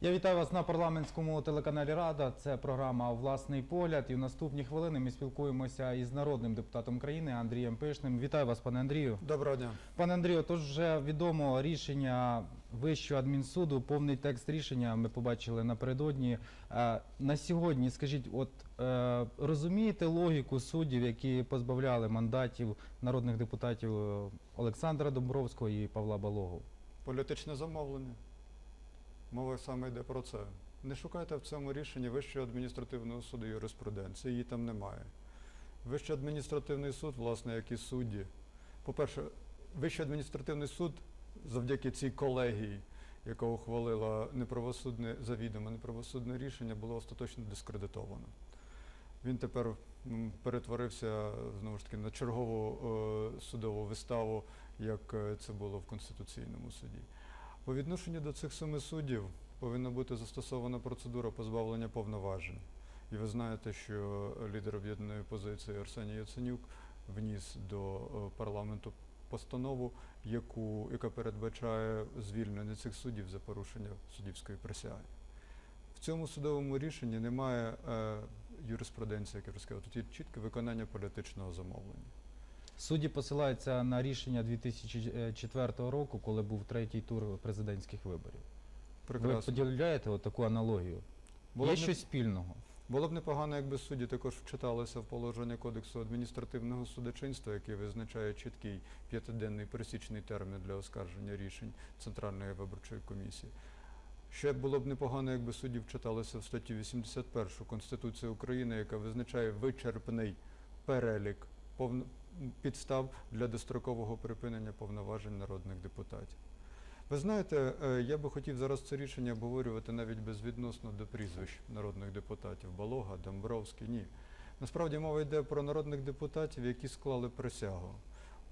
Я вітаю вас на парламентському телеканалі Рада. Це програма Власний погляд. І в наступні хвилини ми спілкуємося із народним депутатом країни Андрієм Пишним. Вітаю вас, пане Андрію. Доброго дня. Пане Андрію, тож вже відомо рішення Вищого адмінсуду. Повний текст рішення ми побачили напередодні. Е, На сьогодні, скажіть, от е, розумієте логіку суддів, які позбавляли мандатів народних депутатів Олександра Домбровського і Павла Балогу? Політичне замовлення. Мова саме йде про це. Не шукайте в цьому рішенні Вищого адміністративного суду юриспруденції, її там немає. Вищий адміністративний суд, власне, як і судді. По-перше, Вищий адміністративний суд завдяки цій колегії, яка ухвалила неправосудне, завідомо неправосудне рішення, було остаточно дискредитовано. Він тепер перетворився знову ж таки на чергову е, судову виставу, як е, це було в Конституційному суді. По відношенню до цих семи суддів повинна бути застосована процедура позбавлення повноважень. І ви знаєте, що лідер об'єднаної позиції Арсеній Яценюк вніс до е, парламенту постанову, яку, яка передбачає звільнення цих суддів за порушення суддівської присяги. В цьому судовому рішенні немає е, юриспруденції, як я вже сказав, тут є чітке виконання політичного замовлення. Судді посилаються на рішення 2004 року, коли був третій тур президентських виборів. Ви поділяєте таку аналогію? Було Є б щось спільного? Було б непогано, якби судді також вчиталися в положення Кодексу адміністративного судочинства, який визначає чіткий п'ятиденний пересічний термін для оскарження рішень Центральної виборчої комісії. Ще було б непогано, якби судді вчиталися в статтю 81 Конституції України, яка визначає вичерпний перелік підстав для дострокового припинення повноважень народних депутатів. Ви знаєте, е, я би хотів зараз це рішення обговорювати навіть безвідносно до прізвищ народних депутатів Балога, Домбровський. Ні. Насправді мова йде про народних депутатів, які склали присягу.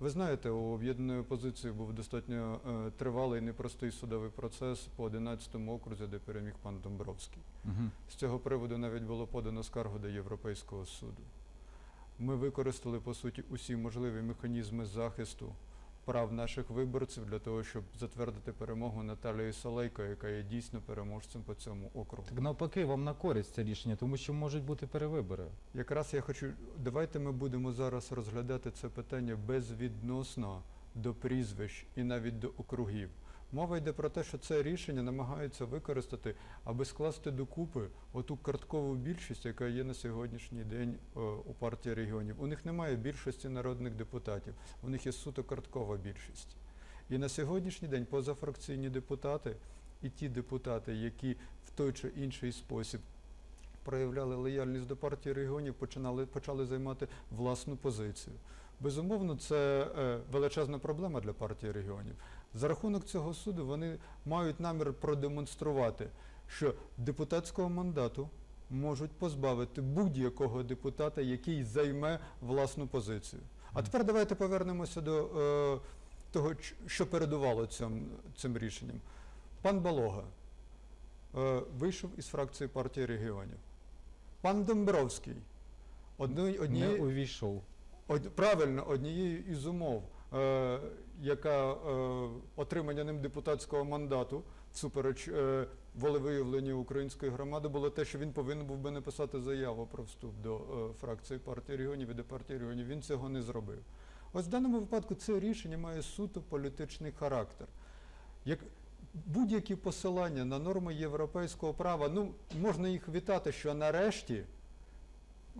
Ви знаєте, у об'єднаної опозиції був достатньо е, тривалий непростий судовий процес по 11 окрузі, де переміг пан Домбровський. Угу. З цього приводу навіть було подано скаргу до Європейського суду. Ми використали, по суті, усі можливі механізми захисту прав наших виборців для того, щоб затвердити перемогу Наталії Солейко, яка є дійсно переможцем по цьому округу. Так навпаки, вам на користь це рішення, тому що можуть бути перевибори. Якраз я хочу, давайте ми будемо зараз розглядати це питання безвідносно до прізвищ і навіть до округів. Мова йде про те, що це рішення намагаються використати, аби скласти докупи оту карткову більшість, яка є на сьогоднішній день е, у партії регіонів. У них немає більшості народних депутатів, у них є суто карткова більшість. І на сьогоднішній день позафракційні депутати і ті депутати, які в той чи інший спосіб проявляли лояльність до партії регіонів, починали, почали займати власну позицію. Безумовно, це е, величезна проблема для партії регіонів. За рахунок цього суду вони мають намір продемонструвати, що депутатського мандату можуть позбавити будь-якого депутата, який займе власну позицію. А тепер давайте повернемося до е, того, що передувало цим, цим рішенням. Пан Балога е, вийшов із фракції партії регіонів. Пан Домбровський одної, Не увійшов. Од- правильно, однією із умов, е, яка е, отримання ним депутатського мандату всупереч е, волевиявленню української громади, було те, що він повинен був би написати заяву про вступ до е, фракції партії регіонів і до партії регіонів. Він цього не зробив. Ось в даному випадку це рішення має суто політичний характер. Як будь-які посилання на норми європейського права, ну можна їх вітати, що нарешті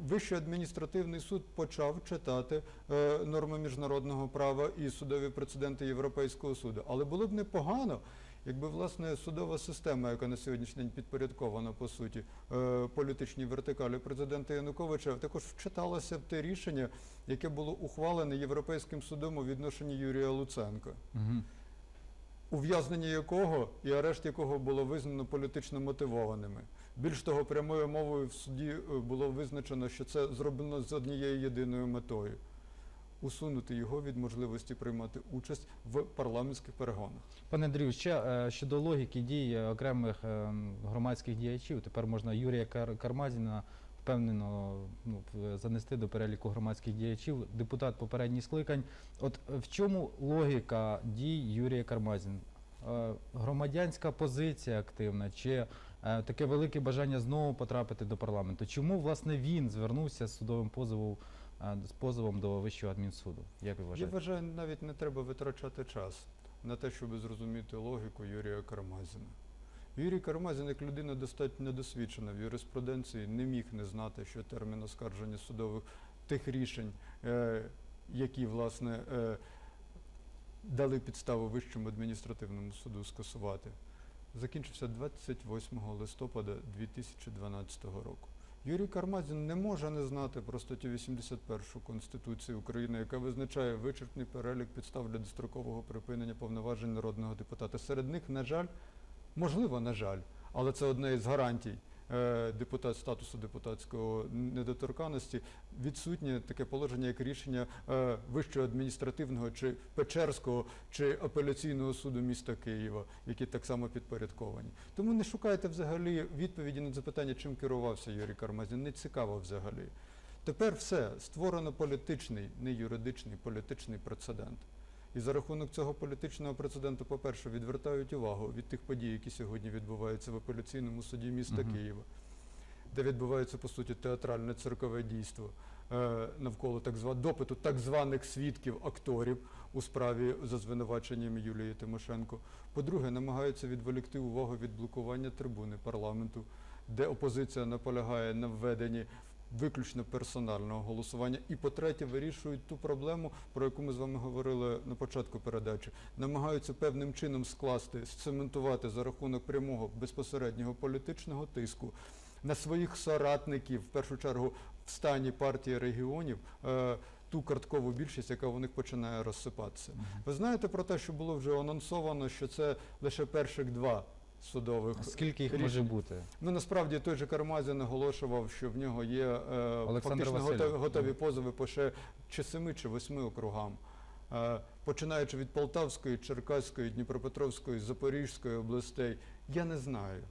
Вищий адміністративний суд почав читати е, норми міжнародного права і судові прецеденти Європейського суду. Але було б непогано, якби власне судова система, яка на сьогоднішній день підпорядкована по суті е, політичній вертикалі президента Януковича, також вчиталася в те рішення, яке було ухвалене Європейським судом у відношенні Юрія Луценка Угу. ув'язнення якого і арешт якого було визнано політично мотивованими. Більш того, прямою мовою в суді е, було визначено, що це зроблено з однією єдиною метою усунути його від можливості приймати участь в парламентських перегонах. Пане Андрію, ще е, щодо логіки дій окремих е, громадських діячів, тепер можна Юрія Кар- Кармазіна впевнено ну, занести до переліку громадських діячів, депутат попередніх скликань. От в чому логіка дій Юрія Кармазіна? громадянська позиція активна, чи таке велике бажання знову потрапити до парламенту? Чому власне він звернувся з судовим позовом, е, з позовом до Вищого адмінсуду? Як ви Я вважаю, навіть не треба витрачати час на те, щоб зрозуміти логіку Юрія Кармазіна. Юрій Кармазін, як людина достатньо досвідчена в юриспруденції, не міг не знати, що термін оскарження судових тих рішень, е, які власне е, дали підставу Вищому адміністративному суду скасувати, закінчився 28 листопада 2012 року. Юрій Кармазін не може не знати про статтю 81 Конституції України, яка визначає вичерпний перелік підстав для дострокового припинення повноважень народного депутата. Серед них, на жаль, можливо, на жаль, але це одна із гарантій депутат, статусу депутатського недоторканності, відсутнє таке положення, як рішення е, Вищого адміністративного чи Печерського чи апеляційного суду міста Києва, які так само підпорядковані. Тому не шукайте взагалі відповіді на запитання, чим керувався Юрій Кармазін. Не цікаво взагалі. Тепер все створено політичний, не юридичний, політичний прецедент. І за рахунок цього політичного прецеденту, по-перше, відвертають увагу від тих подій, які сьогодні відбуваються в апеляційному суді міста Мгм. Києва, де відбувається по суті театральне циркове дійство е, навколо так зва допиту так званих свідків акторів у справі за звинуваченням Юлії Тимошенко. По-друге, намагаються відволікти увагу від блокування трибуни парламенту, де опозиція наполягає на введенні виключно персонального голосування. І по-третє, вирішують ту проблему, про яку ми з вами говорили на початку передачі. Намагаються певним чином скласти, сцементувати за рахунок прямого безпосереднього політичного тиску на своїх соратників, в першу чергу в стані партії регіонів. е, Ту карткову більшість, яка у них починає розсипатися. Ви знаєте про те, що було вже анонсовано, що це лише перших два судових Скільки їх рішень. може бути? Ну насправді той же Кармазін наголошував, що в нього є е, фактично готові, готові позови по ще чи семи, чи восьми округам. Е, починаючи від Полтавської, Черкаської, Дніпропетровської, Запорізької областей, я не знаю.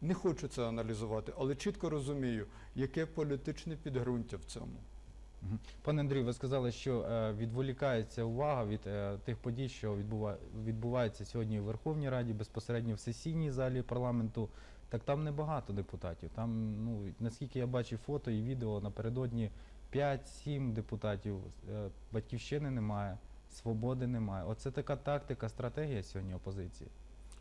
Не хочу це аналізувати, але чітко розумію, яке політичне підґрунтя в цьому. Пане Андрію, ви сказали, що е, відволікається увага від е, тих подій, що відбува... відбуваються сьогодні в Верховній Раді, безпосередньо в сесійній залі парламенту. Так там небагато депутатів. Там, ну наскільки я бачив фото і відео напередодні 5-7 депутатів. Е, батьківщини немає, свободи немає. Оце така тактика, стратегія сьогодні опозиції.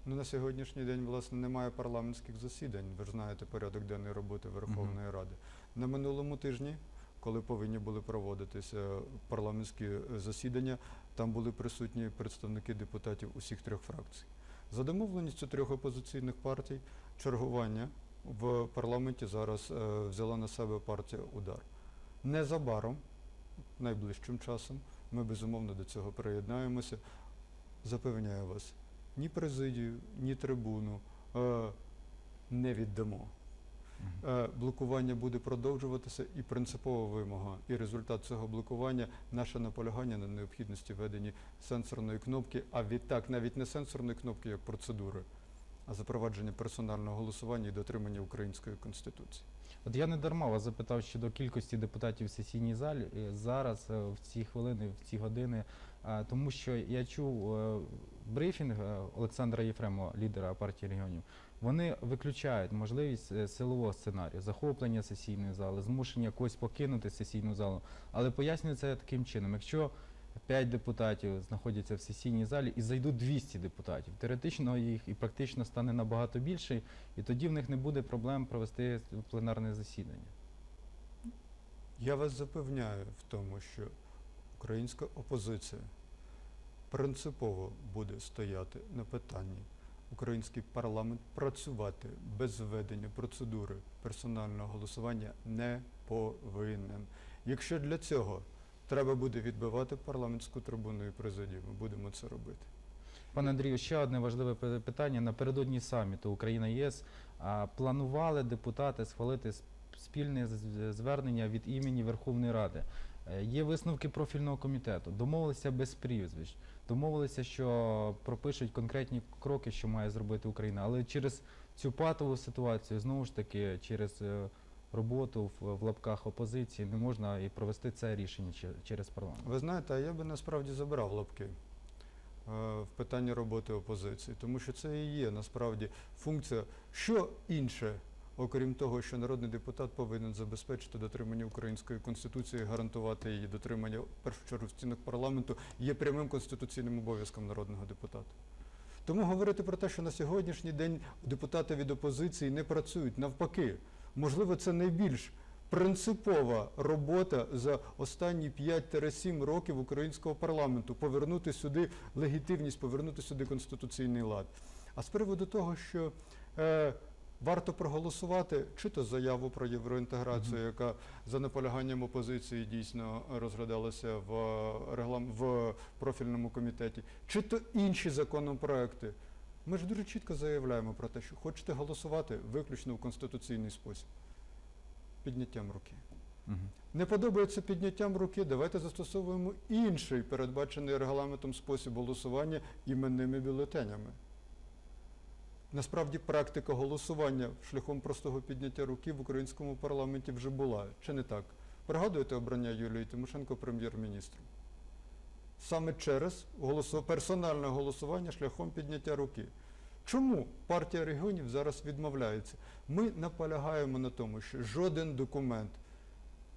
Ну, на сьогоднішній день, власне, немає парламентських засідань. Ви ж знаєте порядок денної роботи Верховної Ради. На минулому тижні, коли повинні були проводитися парламентські е, засідання, там були присутні представники депутатів усіх трьох фракцій. За домовленістю трьох опозиційних партій, чергування в парламенті зараз е, взяла на себе партія Удар. Незабаром, найближчим часом, ми безумовно до цього приєднаємося. Запевняю вас, ні президію, ні трибуну е, не віддамо. Е, блокування буде продовжуватися і принципова вимога. І результат цього блокування наше наполягання на необхідності введення сенсорної кнопки, а відтак навіть не сенсорної кнопки як процедури, а запровадження персонального голосування і дотримання української конституції. От я не дарма вас запитав щодо кількості депутатів в сесійній залі е, зараз, е, в ці хвилини, в ці години, тому що я чув брифінг Олександра Єфремова, лідера партії регіонів. Вони виключають можливість е, силового сценарію, захоплення сесійної зали, змушення когось покинути сесійну залу. Але пояснюю це таким чином: якщо 5 депутатів знаходяться в сесійній залі і зайдуть 200 депутатів, теоретично їх і практично стане набагато більше, і тоді в них не буде проблем провести пленарне засідання. Я вас запевняю в тому, що українська опозиція принципово буде стояти на питанні український парламент працювати без введення процедури персонального голосування не повинен. Якщо для цього треба буде відбивати парламентську трибуну і президію, ми будемо це робити. Пане Андрію, ще одне важливе питання. Напередодні саміту Україна ЄС планували депутати схвалити спільне звернення від імені Верховної Ради. Е, Є висновки профільного комітету. Домовилися без прізвищ. Домовилися, що пропишуть конкретні кроки, що має зробити Україна. Але через цю патову ситуацію, знову ж таки, через е, роботу в, лапках опозиції не можна і провести це рішення через парламент. Ви знаєте, я би насправді забрав лапки. в питанні роботи опозиції, тому що це і є насправді функція. Що інше, окрім того, що народний депутат повинен забезпечити дотримання української конституції, гарантувати її дотримання в першу чергу в стінах парламенту, є прямим конституційним обов'язком народного депутата. Тому говорити про те, що на сьогоднішній день депутати від опозиції не працюють, навпаки, можливо, це найбільш принципова робота за останні 5-7 років українського парламенту повернути сюди легітимність, повернути сюди конституційний лад. А з приводу того, що е, варто проголосувати чи то заяву про євроінтеграцію, яка за наполяганням опозиції дійсно розглядалася в, реглам... в профільному комітеті, чи то інші законопроекти. Ми ж дуже чітко заявляємо про те, що хочете голосувати виключно в конституційний спосіб. Підняттям руки. Мгм. Не подобається підняттям руки, давайте застосовуємо інший передбачений регламентом спосіб голосування іменними бюлетенями. Насправді практика голосування шляхом простого підняття руки в українському парламенті вже була, чи не так? Пригадуєте обрання Юлії Тимошенко прем'єр-міністром? Саме через голосу... персональне голосування шляхом підняття руки. Чому партія регіонів зараз відмовляється? Ми наполягаємо на тому, що жоден документ,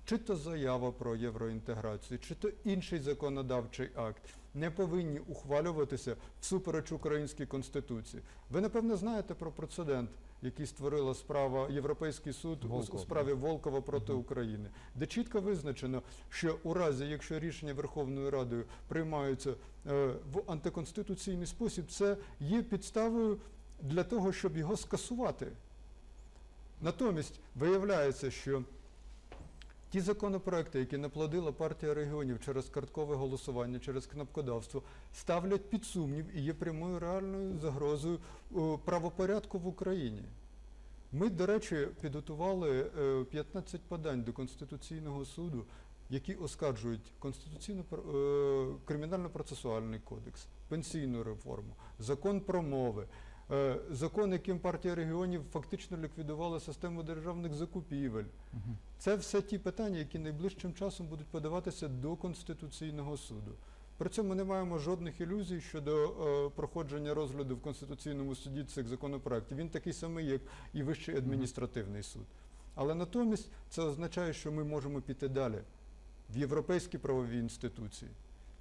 чи то заява про євроінтеграцію, чи то інший законодавчий акт, не повинні ухвалюватися всупереч українській конституції. Ви напевно знаєте про прецедент, який створила справа Європейський суд у справі Волкова проти Мгм. України, де чітко визначено, що у разі, якщо рішення Верховною Радою приймаються е, в антиконституційний спосіб, це є підставою для того, щоб його скасувати. Натомість виявляється, що ті законопроекти, які наплодила партія регіонів через карткове голосування, через кнопкодавство, ставлять під сумнів і є прямою реальною загрозою правопорядку в Україні. Ми, до речі, підготували е, 15 подань до Конституційного суду, які оскаржують конституційно е, кримінально-процесуальний кодекс, пенсійну реформу, закон про мови, е, закон, яким партія регіонів фактично ліквідувала систему державних закупівель. Це все ті питання, які найближчим часом будуть подаватися до Конституційного суду. При цьому не маємо жодних ілюзій щодо е, проходження розгляду в Конституційному суді цих законопроєктів. Він такий самий, як і Вищий адміністративний суд. Але натомість це означає, що ми можемо піти далі в європейські правові інституції.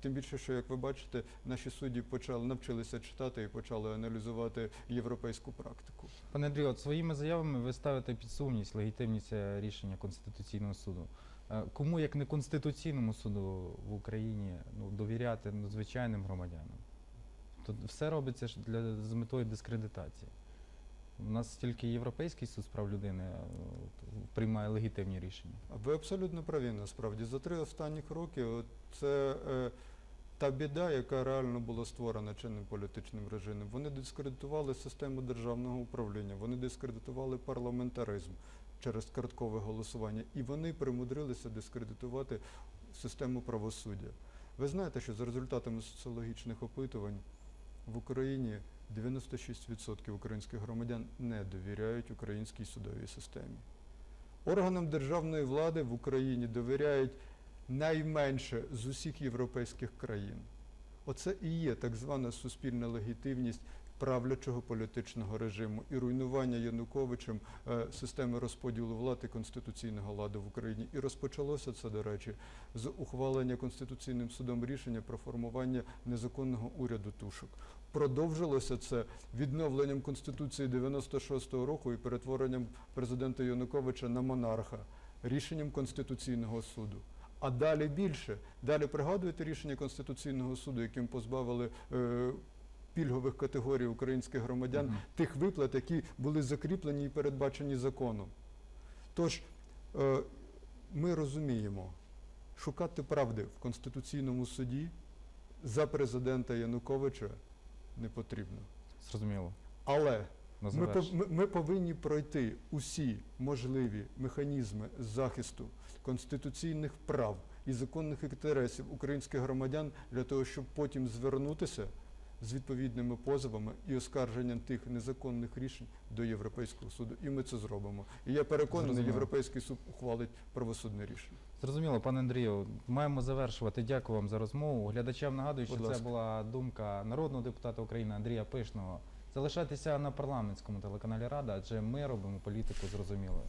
Тим більше, що, як ви бачите, наші судді почали навчилися читати і почали аналізувати європейську практику. Пане Андрію, от своїми заявами ви ставите під сумність легітимність е, рішення Конституційного суду. Е, Кому, як не Конституційному суду в Україні, ну, довіряти ну, звичайним громадянам? Тут все робиться ж для, з метою дискредитації. У нас тільки Європейський суд з прав людини е, приймає легітимні рішення. Ви абсолютно праві насправді. За три останніх роки це е, та біда, яка реально була створена чинним політичним режимом. Вони дискредитували систему державного управління, вони дискредитували парламентаризм через карткове голосування, і вони примудрилися дискредитувати систему правосуддя. Ви знаєте, що за результатами соціологічних опитувань в Україні 96% українських громадян не довіряють українській судовій системі. Органам державної влади в Україні довіряють найменше з усіх європейських країн. Оце і є так звана суспільна легітимність правлячого політичного режиму і руйнування Януковичем е, системи розподілу влади конституційного ладу в Україні. І розпочалося це, до речі, з ухвалення Конституційним судом рішення про формування незаконного уряду тушок. Продовжилося це відновленням Конституції 96-го року і перетворенням президента Януковича на монарха рішенням Конституційного суду. А далі більше. Далі пригадуєте рішення Конституційного суду, яким позбавили е, пільгових категорій українських громадян тих виплат, які були закріплені і передбачені законом. Тож е, ми розуміємо, шукати правди в Конституційному суді за президента Януковича не потрібно. Зрозуміло. Але На ми, ми, ми повинні пройти усі можливі механізми захисту конституційних прав і законних інтересів українських громадян для того, щоб потім звернутися з відповідними позовами і оскарженням тих незаконних рішень до Європейського суду. І ми це зробимо. І я переконаний, Зрозуміло. Європейський суд ухвалить правосудне рішення. Зрозуміло, пане Андрію, маємо завершувати. Дякую вам за розмову. Глядачам нагадую, що це була думка народного депутата України Андрія Пишного. Залишайтеся на парламентському телеканалі Рада, адже ми робимо політику зрозумілою.